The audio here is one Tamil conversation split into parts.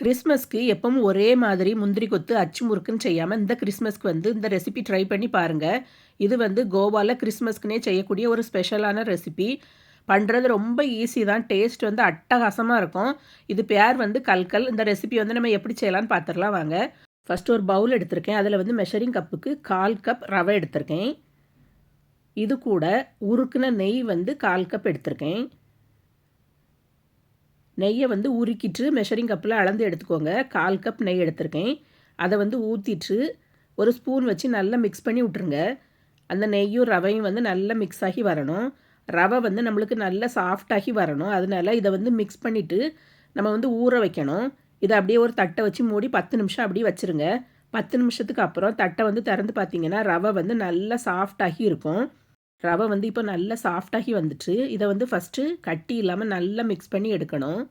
கிறிஸ்மஸ்க்கு எப்பவும் ஒரே மாதிரி முந்திரி கொத்து அச்சு முறுக்குன்னு செய்யாமல் இந்த கிறிஸ்மஸ்க்கு வந்து இந்த ரெசிபி ட்ரை பண்ணி பாருங்கள் இது வந்து கோவாவில் கிறிஸ்மஸ்க்குனே செய்யக்கூடிய ஒரு ஸ்பெஷலான ரெசிபி பண்ணுறது ரொம்ப ஈஸி தான். டேஸ்ட் வந்து அட்டகாசமாக இருக்கும். இது பேர் வந்து கல்கல். இந்த ரெசிபி வந்து நம்ம எப்படி செய்யலாம்னு பார்த்துடலாம் வாங்க. ஃபஸ்ட் ஒரு பவுல் எடுத்திருக்கேன். அதில் வந்து மெஷரிங் கப்புக்கு கால் கப் ரவை எடுத்திருக்கேன். இது கூட உருக்குன நெய் வந்து கால் கப் எடுத்திருக்கேன். நெய்யை வந்து உருக்கிட்டு மெஷரிங் கப்பில் அளந்து எடுத்துக்கோங்க. கால் கப் நெய் எடுத்திருக்கேன். அதை வந்து ஊற்றிட்டு ஒரு ஸ்பூன் வச்சு நல்லா மிக்ஸ் பண்ணி விட்ருங்க அந்த நெய்யும் ரவையும் வந்து நல்லா மிக்ஸ் ஆகி வரணும். ரவை வந்து நம்மளுக்கு நல்லா சாஃப்டாகி வரணும். அதனால் இதை வந்து மிக்ஸ் பண்ணிவிட்டு நம்ம வந்து ஊற வைக்கணும். இதை அப்படியே ஒரு தட்டை வச்சு மூடி பத்து நிமிஷம் அப்படியே வச்சுருங்க. பத்து நிமிஷத்துக்கு அப்புறம் தட்டை வந்து திறந்து பார்த்தீங்கன்னா ரவை வந்து நல்லா சாஃப்டாகி இருக்கும். ரவை வந்து இப்போ நல்லா சாஃப்டாகி வந்துட்டு இதை வந்து ஃபஸ்ட்டு கட்டி இல்லாமல் நல்லா மிக்ஸ் பண்ணி எடுக்கணும்.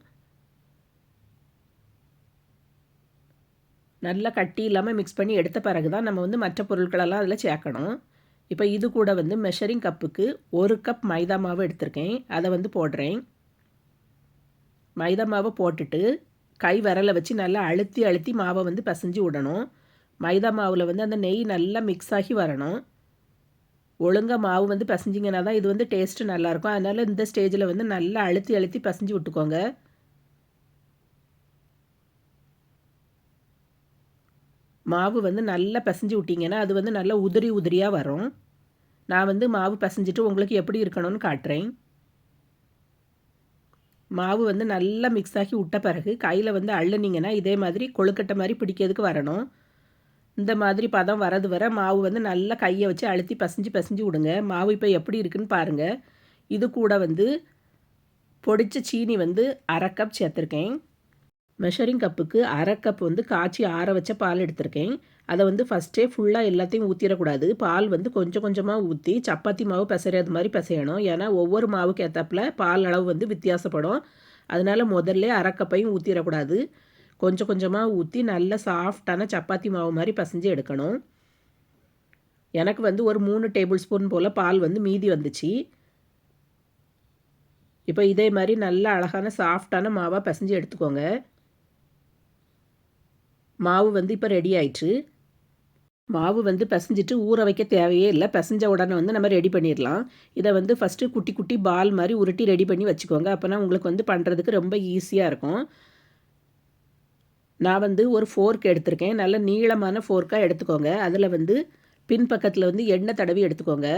நல்லா கட்டி இல்லாமல் மிக்ஸ் பண்ணி எடுத்த பிறகு தான் நம்ம வந்து மற்ற பொருட்களெல்லாம் அதில் சேர்க்கணும். இப்போ இது கூட வந்து மெஷரிங் கப்புக்கு ஒரு கப் மைதா மாவு எடுத்திருக்கேன். அதை வந்து போடுறேன். மைதா மாவை போட்டுட்டு கை விரலை வச்சு நல்லா அழுத்தி அழுத்தி மாவை வந்து பசைஞ்சு விடணும். மைதா மாவில் வந்து அந்த நெய் நல்லா மிக்ஸ் ஆகி வரணும். ஒழுங்காக மாவு வந்து பசஞ்சிங்கன்னா தான் இது வந்து டேஸ்ட்டு நல்லாயிருக்கும். அதனால் இந்த ஸ்டேஜில் வந்து நல்லா அழுத்தி அழுத்தி பசைஞ்சு விட்டுக்கோங்க. மாவு வந்து நல்லா பசைஞ்சு விட்டிங்கன்னா அது வந்து நல்லா உதிரி உதிரியாக வரும். நான் வந்து மாவு பசஞ்சிட்டு உங்களுக்கு எப்படி இருக்கணும்னு காட்டுறேன். மாவு வந்து நல்லா மிக்ஸ் ஆகி விட்ட பிறகு கையில் வந்து அள்ளுனீங்கன்னா இதே மாதிரி கொழுக்கட்டை மாதிரி பிடிக்கிறதுக்கு வரணும். இந்த மாதிரி பதம் வரது வர மாவு வந்து நல்லா கையை வச்சு அழுத்தி பசைஞ்சு பசைஞ்சு விடுங்க. மாவு இப்போ எப்படி இருக்குன்னு பாருங்கள் இது கூட வந்து பொடிச்ச சீனி வந்து அரை கப் சேர்த்துருக்கேன். மெஷரிங் கப்புக்கு அரை கப் வந்து காய்ச்சி ஆற வச்ச பால் எடுத்திருக்கேன். அதை வந்து ஃபஸ்ட்டே ஃபுல்லாக எல்லாத்தையும் ஊற்றிடக்கூடாது பால் வந்து கொஞ்சம் கொஞ்சமாக ஊற்றி சப்பாத்தி மாவு பிசைறது மாதிரி பிசையணும். ஏன்னா ஒவ்வொரு மாவுக்கு ஏற்றப்பில் பால் அளவு வந்து வித்தியாசப்படும். அதனால் முதல்ல அரை கப்பையும் ஊற்றிடக்கூடாது கொஞ்சம் கொஞ்சமாக ஊற்றி நல்ல சாஃப்டான சப்பாத்தி மாவு மாதிரி பசைஞ்சு எடுக்கணும். எனக்கு வந்து ஒரு மூணு டேபிள் ஸ்பூன் போல் பால் வந்து மீதி வந்துச்சு. இப்போ இதே மாதிரி நல்ல அழகான சாஃப்டான மாவாக பசைஞ்சு எடுத்துக்கோங்க. மாவு வந்து இப்போ ரெடி ஆயிடுச்சு. மாவு வந்து பசைஞ்சிட்டு ஊற வைக்க தேவையே இல்லை. பசைஞ்ச உடனே வந்து நம்ம ரெடி பண்ணிடலாம். இதை வந்து ஃபஸ்ட்டு குட்டி குட்டி பால் மாதிரி உருட்டி ரெடி பண்ணி வச்சுக்கோங்க. அப்போனா உங்களுக்கு வந்து பண்ணுறதுக்கு ரொம்ப ஈஸியாக இருக்கும். நான் வந்து ஒரு ஃபோர்க் எடுத்திருக்கேன். நல்ல நீளமான ஃபோர்க்காக எடுத்துக்கோங்க. அதில் வந்து பின்பக்கத்தில் வந்து எண்ணெய் தடவி எடுத்துக்கோங்க.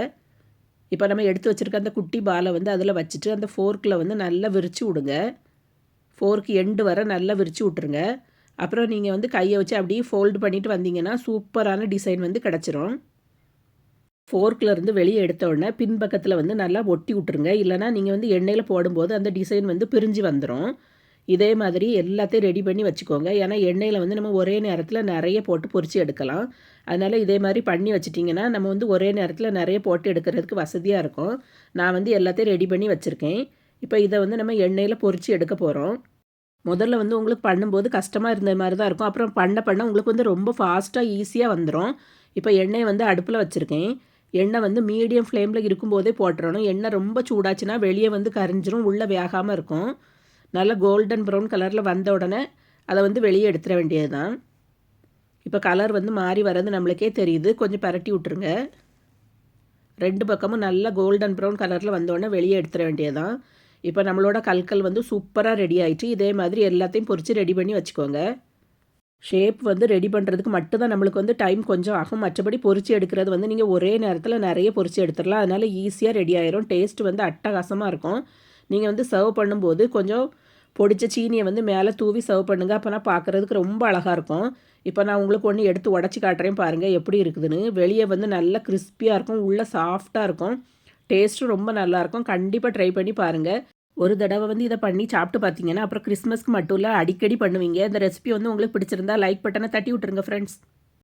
இப்போ நம்ம எடுத்து வச்சுருக்க அந்த குட்டி பாலை வந்து அதில் வச்சுட்டு அந்த ஃபோர்க்கில் வந்து நல்லா விரித்து விடுங்க. ஃபோர்க்கு எண்டு வர நல்லா விரித்து விட்ருங்க அப்புறம் நீங்கள் வந்து கையை வச்சு அப்படியே ஃபோல்டு பண்ணிவிட்டு வந்தீங்கன்னா சூப்பரான டிசைன் வந்து கிடச்சிரும். ஃபோர்க்கில் இருந்து வெளியே எடுத்த உடனே பின்பக்கத்தில் வந்து நல்லா ஒட்டி விட்ருங்க இல்லைனா நீங்கள் வந்து எண்ணெயில் போடும்போது அந்த டிசைன் வந்து பிரிஞ்சு வந்துடும் இதே மாதிரி எல்லாத்தையும் ரெடி பண்ணி வச்சுக்கோங்க. ஏன்னா எண்ணெயில் வந்து நம்ம ஒரே நேரத்தில் நிறைய போட்டு பொறிச்சு எடுக்கலாம். அதனால் இதே மாதிரி பண்ணி வச்சிட்டிங்கன்னா நம்ம வந்து ஒரே நேரத்தில் நிறைய போட்டு எடுக்கிறதுக்கு வசதியாக இருக்கும். நான் வந்து எல்லாத்தையும் ரெடி பண்ணி வச்சுருக்கேன். இப்போ இதை வந்து நம்ம எண்ணெயில் பொறிச்சு எடுக்க போகிறோம் முதல்ல வந்து உங்களுக்கு பண்ணும்போது கஷ்டமாக இருந்த மாதிரி தான் இருக்கும். அப்புறம் பண்ண பண்ண உங்களுக்கு வந்து ரொம்ப ஃபாஸ்ட்டாக ஈஸியாக வந்துடும் இப்போ எண்ணெய் வந்து அடுப்பில் வச்சுருக்கேன். எண்ணெய் வந்து மீடியம் ஃப்ளேமில் இருக்கும்போதே போட்டுறணும். எண்ணெய் ரொம்ப சூடாச்சுன்னா வெளியே வந்து கரிஞ்சிரும். உள்ளே வேகாமல் இருக்கும். நல்ல கோல்டன் ப்ரௌன் கலரில் வந்த உடனே அதை வந்து வெளியே எடுத்துட வேண்டியது தான் இப்போ கலர் வந்து மாறி வர்றது நம்மளுக்கே தெரியுது. கொஞ்சம் பரட்டி விட்ருங்க ரெண்டு பக்கமும் நல்லா கோல்டன் ப்ரௌன் கலரில் வந்தோடனே வெளியே எடுத்துட வேண்டியது தான் இப்போ நம்மளோட கல்கல் வந்து சூப்பராக ரெடி ஆகிட்டு இதே மாதிரி எல்லாத்தையும் பொறிச்சு ரெடி பண்ணி வச்சுக்கோங்க. ஷேப் வந்து ரெடி பண்ணுறதுக்கு மட்டும்தான் நம்மளுக்கு வந்து டைம் கொஞ்சம் ஆகும். மற்றபடி பொறிச்சு எடுக்கிறது வந்து நீங்கள் ஒரே நேரத்தில் நிறைய பொறிச்சு எடுத்துடலாம். அதனால் ஈஸியாக ரெடி ஆயிரும். டேஸ்ட் வந்து அட்டகாசமாக இருக்கும். நீங்கள் வந்து சர்வ் பண்ணும்போது கொஞ்சம் பொடிச்ச சீனியை வந்து மேலே தூவி சர்வ் பண்ணுங்கள் அப்போனா பார்க்குறதுக்கு ரொம்ப அழகாக இருக்கும். இப்போ நான் உங்களுக்கு ஒன்று எடுத்து உடச்சி காட்டுறேன் பாருங்கள் எப்படி இருக்குதுன்னு. வெளியே வந்து நல்லா கிறிஸ்பியாக இருக்கும். உள்ளே சாஃப்டாக இருக்கும். டேஸ்ட்டும் ரொம்ப நல்லாயிருக்கும் கண்டிப்பாக ட்ரை பண்ணி பாருங்கள் ஒரு தடவை வந்து இதை பண்ணி சாப்பிட்டு பார்த்தீங்கன்னா அப்புறம் கிறிஸ்மஸ்க்கு மட்டும் இல்லை அடிக்கடி பண்ணுவீங்க. இந்த ரெசிபி வந்து உங்களுக்கு பிடிச்சிருந்தா லைக் பட்டனை தட்டி விட்டுருங்க ஃப்ரெண்ட்ஸ்